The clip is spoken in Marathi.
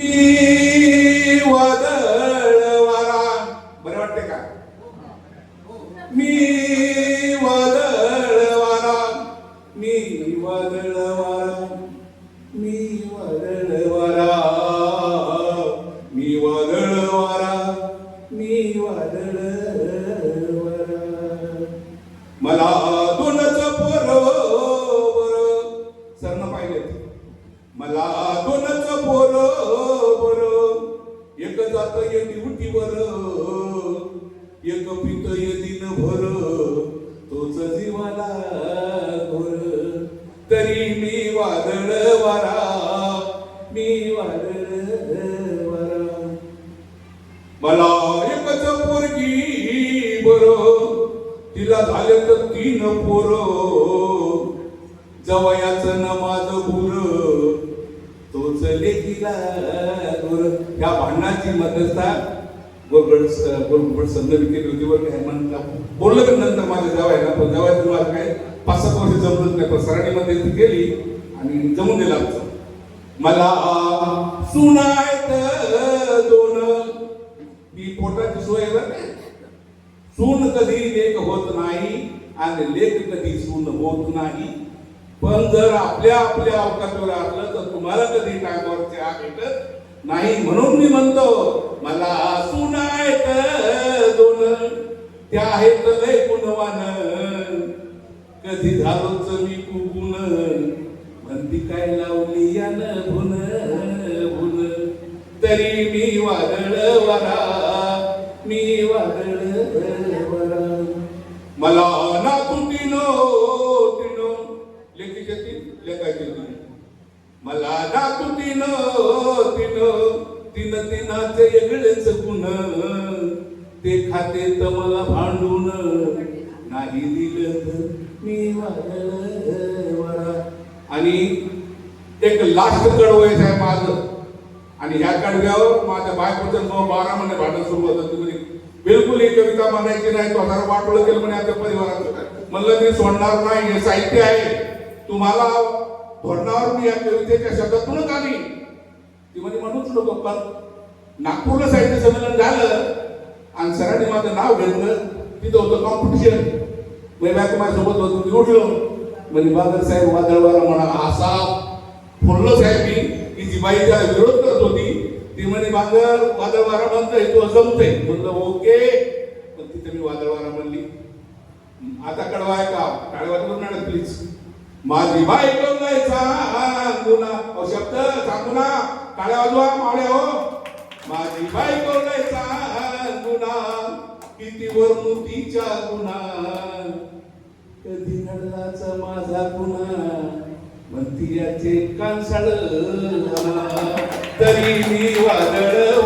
मी वादळ वारा. बरं वाटते का? मी वादळ वारा. मी वादळ मी वादळ वारा. मी वादळ मी वदळवारा मला दोनच एक जात ये उठी बर एक पित दिन भर तोच जीवाला घोर तरी मी वादळ वारा मी वादळ वारा. मला एकच पोरगी बर तिला झाले तर तीन पोर. जवयाचं न माझं भूर तोच तिला गोर या भांडणाची मध्यस्था गोरगड गोरगड संदर्भ केली होती बरं काय म्हणता बोललं का नंतर माझ्या जावायला? पण जवायचं तुला काय पाच सात वर्ष जमलंच नाही पण सरांनीमध्ये ती गेली आणि जमून दिला आमचं. मला सुनायत दोन. ही पोटाची सोय बरं सून कधी लेख होत नाही आणि लेख कधी सून होत नाही. पण जर आपल्या आपल्या अवकाशावर असलं तर तुम्हाला कधी टायमावर चहा भेटत नाही म्हणून मी म्हणतो मला सून आहेत दोन त्या आहेत लय गुणवान. कधी झालोच मी कुगुण म्हणती काय लावली यान भुन भुन. तरी मी वादळ वरा मी वादळ वरा. मला ना तुटीनो लेखीचे तीन लेखाचे तीन मला ना तीन तिनो तीन तिनाचे वेगळेच गुण. ते खाते तर मला भांडून नाही दिलं मी आणि एक लास्ट कडवय आहे माझं. आणि ह्या कडव्यावर माझ्या बायकोचं मग बारा महिने भांडण सुरू होतं. तुम्ही बिलकुल ही कविता म्हणायची नाही. तो हजार वाटोळं केलं म्हणे आता परिवारात म्हणलं मी सोडणार नाही. हे साहित्य आहे. तुम्हाला धोरणावर मी या कवितेच्या शब्दातूनच आली. ती म्हणजे म्हणूच लोक पण नागपूरला साहित्य संमेलन झालं आणि सरांनी माझं नाव घेतलं. तिथं होतं कॉम्पिटिशन मी बायको माझ्यासोबत होतो मी उठलो. म्हणजे बादल साहेब वादळवाला म्हणा असा फुललो साहेब मी. की जी बाई विरोध करत होती ती म्हणे बांगर वादळवारा म्हणतोय तो जमतोय म्हणलं ओके. पण तिथे मी वादळवारा म्हणली. आता कळवाय आहे का कळवा करून प्लीज माझी बाई गंगायचा गुन्हा अहो शब्द सांगू ना. टाळ्या वाजवा मावळ्या हो. माझी बाई गंगायचा गुन्हा किती वर्णुतीच्या गुन्हा कधी नडलाचा माझा गुन्हा म्हणती याचे कांसाळ तरी मी वादळ